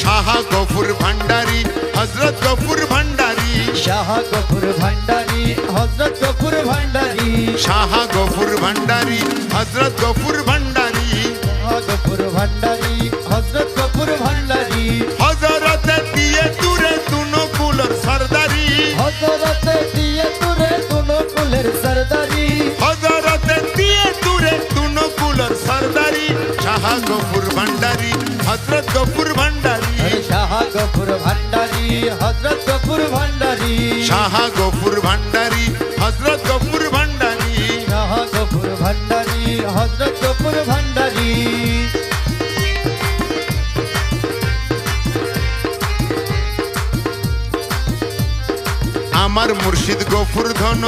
শাহ গফুর ভান্ডারি হজরত গফুর ভান্ডারি। শাহ গফুর ভান্ডারি হজরত গফুর ভান্ডারি। শাহ গফুর ভান্ডারি হজরত গফুর ভান্ডারি। শাহ গফুর ভান্ডারি ভান্ডারি হজরত গফুর ভান্ডারি। শাহ গফুর ভান্ডারি হজরত গফুর ভান্ডারি। শাহ গফুর ভান্ডারি হজরত গফুর ভান্ডারি। আমার মুর্শিদ গফুর ধন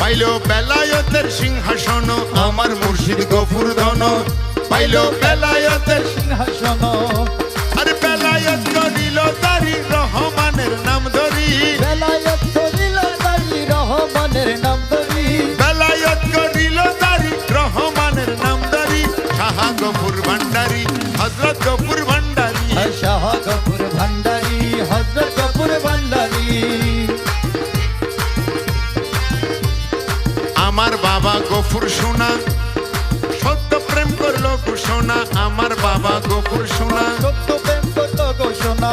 পাইল বেলায়তের সিংহাসন। আমার মুর্শিদ গফুর ধন পাইল বেলায়তের সিংহাসন। শাহ গফুর ভান্ডারি হজরত গফুর ভান্ডারি। শাহ গফুর ভান্ডারি হজরত গফুর ভান্ডারি। আমার বাবা গফুর সোনা সত্য প্রেম করল ঘোষণা। আমার বাবা গফুর সোনা সত্য প্রেম করল ঘোষণা।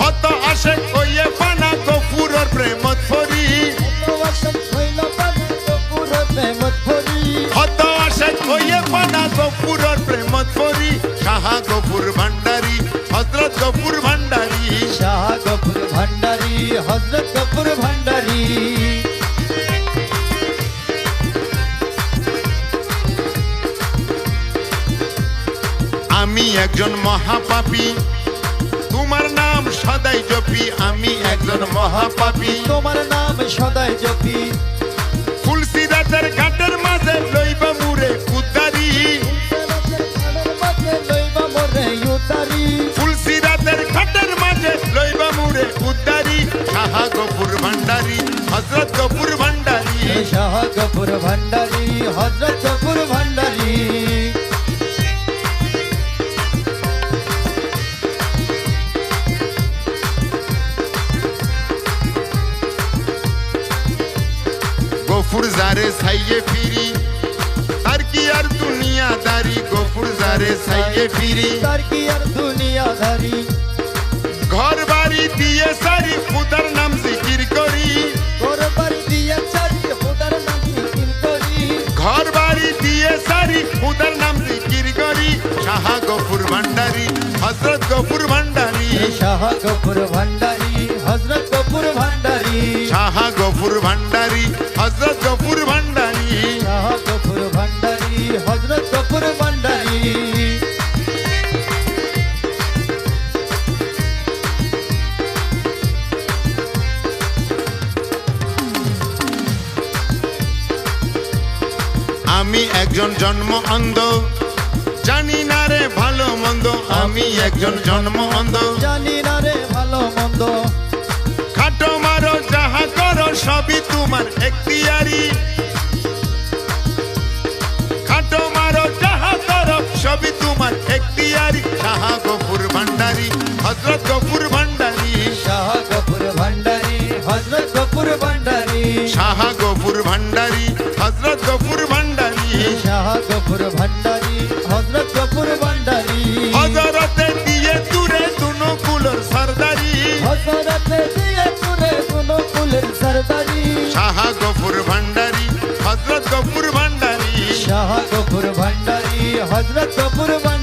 হত আসে কইয়ে পানা গফুরর প্রেমত ফরি গফুরর প্রেমত ফরি শাহ গফুর ভান্ডারি হজরত গফুর ভান্ডারি শাহ গফুর ভান্ডারি হজরত গফুর ভান্ডারি আমি একজন মহাপাপী তোমার নাম সদাই জপি। আমি একজন মহাপাপী। তোমার নাম সদাই জপি। গফুর ভান্ডারি হজরত গফুর ভান্ডারি গফুর জারে সাইয়ে ফিরি তার কি আর দুনিয়াদারি গফুর জারে সাইয়ে ফিরি তার কি আর সারি খুদার নাম জিকির করি শাহ গফুর ভান্ডারি হজরত গফুর ভান্ডারি শাহ গফুর ভান্ডারি হজরত গফুর ভান্ডারি শাহ গফুর ভান্ডারি হজরত গফুর ভান্ডারি শাহ গফুর ভান্ডারি হজরত আমি একজন জন্ম অন্ধ জানি না রে ভালো মন্দ আমি একজন জন্ম অন্ধ জানি না রে ভালো মন্দ। খাটো মারো যাহা করো সবই তোমার এখতিয়ারি। খাটো মারো যাহা করো সবই তোমার এখতিয়ারি। শাহ গফুর ভান্ডারি হজরত গফুর ভান্ডারি। শাহ গফুর ভান্ডারি হজরত গফুর ভান্ডারি। শাহ গফুর ভান্ডারি ভান্ডারি হজরত